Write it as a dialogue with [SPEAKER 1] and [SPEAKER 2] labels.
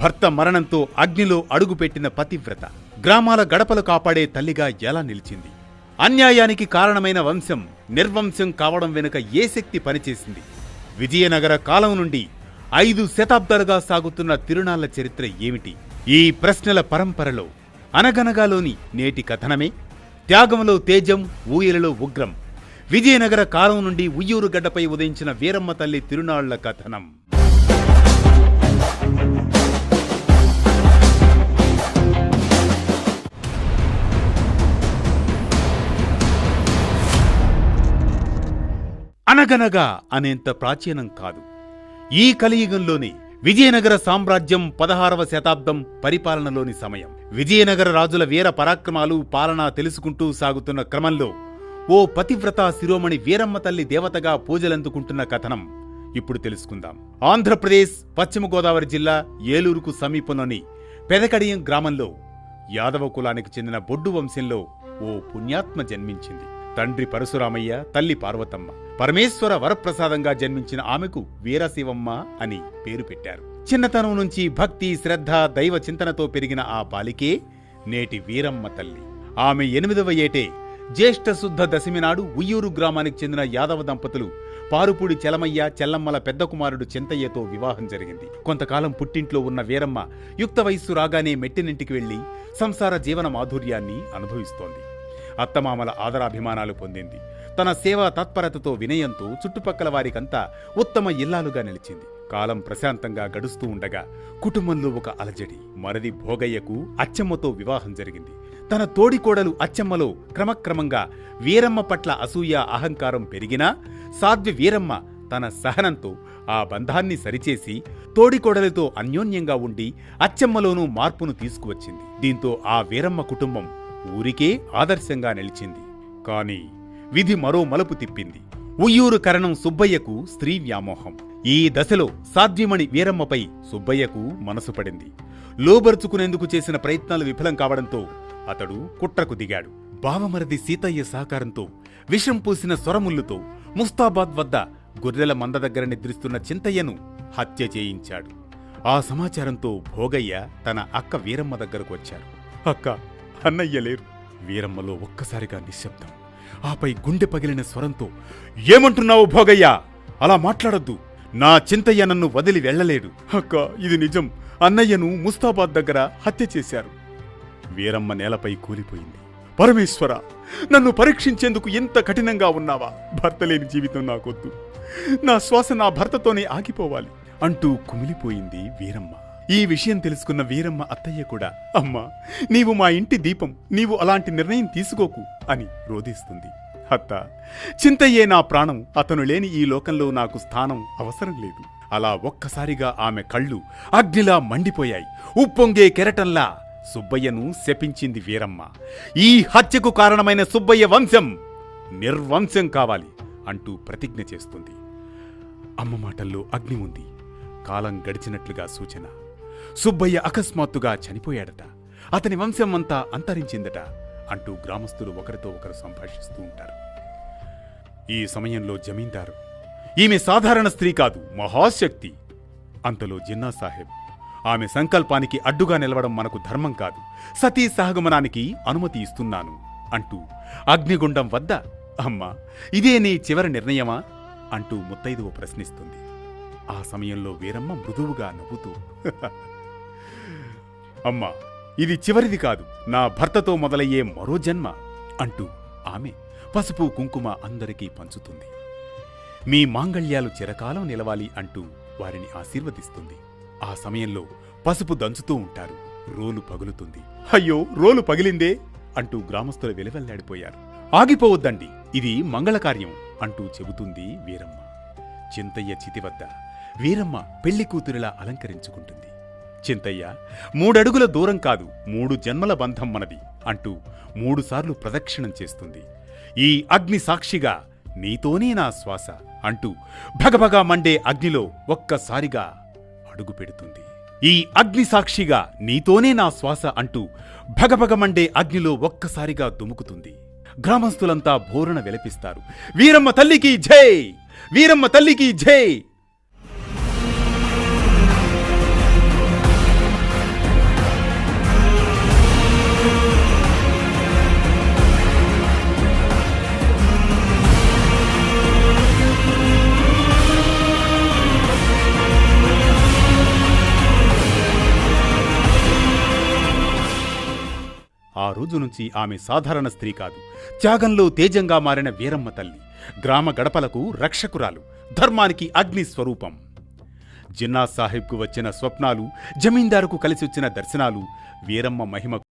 [SPEAKER 1] భర్త మరణంతో అగ్నిలో అడుగుపెట్టిన పతివ్రత. గ్రామాల గడపలు కాపాడే తల్లిగా ఎలా నిలిచింది? అన్యాయానికి కారణమైన వంశం నిర్వంశం కావడం వెనుక ఏ శక్తి పనిచేసింది? విజయనగర కాలం నుండి ఐదు శతాబ్దాలుగా సాగుతున్న తిరునాళ్ళ చరిత్ర ఏమిటి? ఈ ప్రశ్నల పరంపరలో అనగనగాలోని నేటి కథనమే? త్యాగంలో తేజం ఊయలలో ఉగ్రం. విజయనగర కాలం నుండి ఉయ్యూరు గడ్డపై ఉదయించిన వీరమ్మ తల్లి తిరునాళ్ళ కథనం. అనగనగా అనేంత ప్రాచీనం కాదు. ఈ కలియుగంలోనే విజయనగర సామ్రాజ్యం పదహారవ శతాబ్దం పరిపాలనలోని సమయం. విజయనగర రాజుల వీర పరాక్రమాలు పాలన తెలుసుకుంటూ సాగుతున్న క్రమంలో ఓ పతివ్రత శిరోమణి వీరమ్మ తల్లి దేవతగా పూజలందుకుంటున్న కథనం ఇప్పుడు తెలుసుకుందాం. ఆంధ్రప్రదేశ్ పశ్చిమ గోదావరి జిల్లా ఏలూరుకు సమీపంలోని పెదకడియం గ్రామంలో యాదవ కులానికి చెందిన బొడ్డు వంశంలో ఓ పుణ్యాత్మ జన్మించింది. తండ్రి పరశురామయ్య తల్లి పార్వతమ్మ. పరమేశ్వర వరప్రసాదంగా జన్మించిన ఆమెకు వీరశివమ్మ అని పేరు పెట్టారు. చిన్నతనం నుంచి భక్తి శ్రద్ధ దైవ చింతనతో పెరిగిన ఆ బాలికే నేటి వీరమ్మ తల్లి. ఆమె ఎనిమిదవ ఏటే జ్యేష్ఠ శుద్ధ దశమి నాడు ఉయ్యూరు గ్రామానికి చెందిన యాదవ దంపతులు పారుపూడి చెలమయ్య చెల్లమ్మల పెద్ద కుమారుడు చింతయ్యతో వివాహం జరిగింది. కొంతకాలం పుట్టింట్లో ఉన్న వీరమ్మ యుక్త వయస్సు రాగానే మెట్టినింటికి వెళ్ళి సంసార జీవన మాధుర్యాన్ని అనుభవిస్తోంది. అత్తమామల ఆదరాభిమానాలు పొందింది. తన సేవా తత్పరతతో వినయంతో చుట్టుపక్కల వారికంతా ఉత్తమ ఇల్లాలుగా నిలిచింది. కాలం ప్రశాంతంగా గడుస్తూ ఉండగా కుటుంబంలో ఒక అలజడి మరది భోగయ్యకు అచ్చమ్మతో వివాహం జరిగింది. తన తోడికోడలు అచ్చమ్మలో క్రమక్రమంగా వీరమ్మ పట్ల అసూయ అహంకారం పెరిగినా సాధ్వి వీరమ్మ తన సహనంతో ఆ బంధాన్ని సరిచేసి తోడికోడలితో అన్యోన్యంగా ఉండి అచ్చమ్మలోనూ మార్పును తీసుకువచ్చింది. దీంతో ఆ వీరమ్మ కుటుంబం ఊరికే ఆదర్శంగా నిలిచింది. కాని విధి మరో మలుపు తిప్పింది. ఉయ్యూరు కరణం సుబ్బయ్యకు స్త్రీ వ్యామోహం. ఈ దశలో సాధ్యమణి వీరమ్మపై సుబ్బయ్యకు మనసు పడింది. లోబరుచుకునేందుకు చేసిన ప్రయత్నాలు విఫలం కావడంతో అతడు కుట్రకు దిగాడు. బావమరది సీతయ్య సహకారంతో విషం పూసిన సొరముల్లుతో ముస్తాబాద్ వద్ద గొర్రెల మంద దగ్గర నిద్రిస్తున్న చింతయ్యను హత్య చేయించాడు. ఆ సమాచారంతో భోగయ్య తన అక్క వీరమ్మ దగ్గరకు వచ్చారు. అక్క అన్నయ్య లేరు. వీరమ్మలో ఒక్కసారిగా నిశ్శబ్దం. ఆపై గుండె పగిలిన స్వరంతో ఏమంటున్నావు భోగయ్యా? అలా మాట్లాడొద్దు. నా చింతయ్య నన్ను వదిలి వెళ్ళలేడు. అక్క ఇది నిజం. అన్నయ్యను ముస్తాబాద్ దగ్గర హత్య చేశారు. వీరమ్మ నేలపై కూలిపోయింది. పరమేశ్వర నన్ను పరీక్షించేందుకు ఇంత కఠినంగా ఉన్నావా? భర్త లేని జీవితం నాకొద్దు. నా శ్వాస నా భర్తతోనే ఆగిపోవాలి. అంటూ కుమిలిపోయింది వీరమ్మ. ఈ విషయం తెలుసుకున్న వీరమ్మ అత్తయ్య కూడా అమ్మా నీవు మా ఇంటి దీపం నీవు అలాంటి నిర్ణయం తీసుకోకు అని రోధిస్తుంది. అత్త చింతయ్యే నా ప్రాణం అతను లేని ఈ లోకంలో నాకు స్థానం అవసరం లేదు. అలా ఒక్కసారిగా ఆమె కళ్ళు అగ్నిలా మండిపోయాయి. ఉప్పొంగే కెరటంలా సుబ్బయ్యను శపించింది వీరమ్మ. ఈ హత్యకు కారణమైన సుబ్బయ్య వంశం నిర్వంశం కావాలి అంటూ ప్రతిజ్ఞ చేస్తుంది. అమ్మ మాటల్లో అగ్ని ఉంది. కాలం గడిచినట్లుగా సూచన. సుబ్బయ్య అకస్మాత్తుగా చనిపోయాడట. అతని వంశం అంతా అంతరించిందట అంటూ గ్రామస్తులు ఒకరితో ఒకరు సంభాషిస్తూ ఉంటారు. ఈ సమయంలో జమీందారు ఈమె సాధారణ స్త్రీ కాదు మహాశక్తి అంతలో జిన్నా సాహెబ్ ఆమె సంకల్పానికి అడ్డుగా నిలవడం మనకు ధర్మం కాదు సతీ సహగమనానికి అనుమతి ఇస్తున్నాను అంటూ అగ్నిగుండం వద్ద అమ్మా ఇదే నీ చివరి నిర్ణయమా? అంటూ ముత్తైదువ ప్రశ్నిస్తుంది. ఆ సమయంలో వీరమ్మ మృదువుగా నవ్వుతూ అమ్మా ఇది చివరిది కాదు. నా భర్తతో మొదలయ్యే మరో జన్మ అంటూ ఆమె పసుపు కుంకుమ అందరికీ పంచుతుంది. మీ మాంగళ్యాలు చిరకాలం నిలవాలి అంటూ వారిని ఆశీర్వదిస్తుంది. ఆ సమయంలో పసుపు దంచుతూ ఉంటారు. రోలు పగులుతుంది. అయ్యో రోలు పగిలిందే అంటూ గ్రామస్తులు వెలువెల్లాడిపోయారు. ఆగిపోవద్దండి ఇది మంగళకార్యం అంటూ చెబుతుంది వీరమ్మ. చింతయ్య చితి వద్ద వీరమ్మ పెళ్ళి కూతురిలా అలంకరించుకుంటుంది. చింతయ్య మూడడుగుల దూరం కాదు మూడు జన్మల బంధం మనది అంటూ మూడుసార్లు ప్రదక్షిణం చేస్తుంది. ఈ అగ్ని సాక్షిగా నీతోనే నా శ్వాస అంటూ భగభగా మండే అగ్నిలో ఒక్కసారిగా అడుగు పెడుతుంది. ఈ అగ్ని సాక్షిగా నీతోనే నా శ్వాస అంటూ భగభగ మండే అగ్నిలో ఒక్కసారిగా దుముకుతుంది. గ్రామస్తులంతా భోరణ విలపిస్తారు. వీరమ్మ తల్లికి జై! వీరమ్మ తల్లికి జై! ఆ రోజు నుంచి ఆమె సాధారణ స్త్రీ కాదు. త్యాగంలో తేజంగా మారిన వీరమ్మ తల్లి గ్రామ గడపలకు రక్షకురాలు ధర్మానికి అగ్ని స్వరూపం. జిన్నా సాహెబ్కు వచ్చిన స్వప్నాలు జమీందారుకు కలిసి వచ్చిన దర్శనాలు వీరమ్మ మహిమ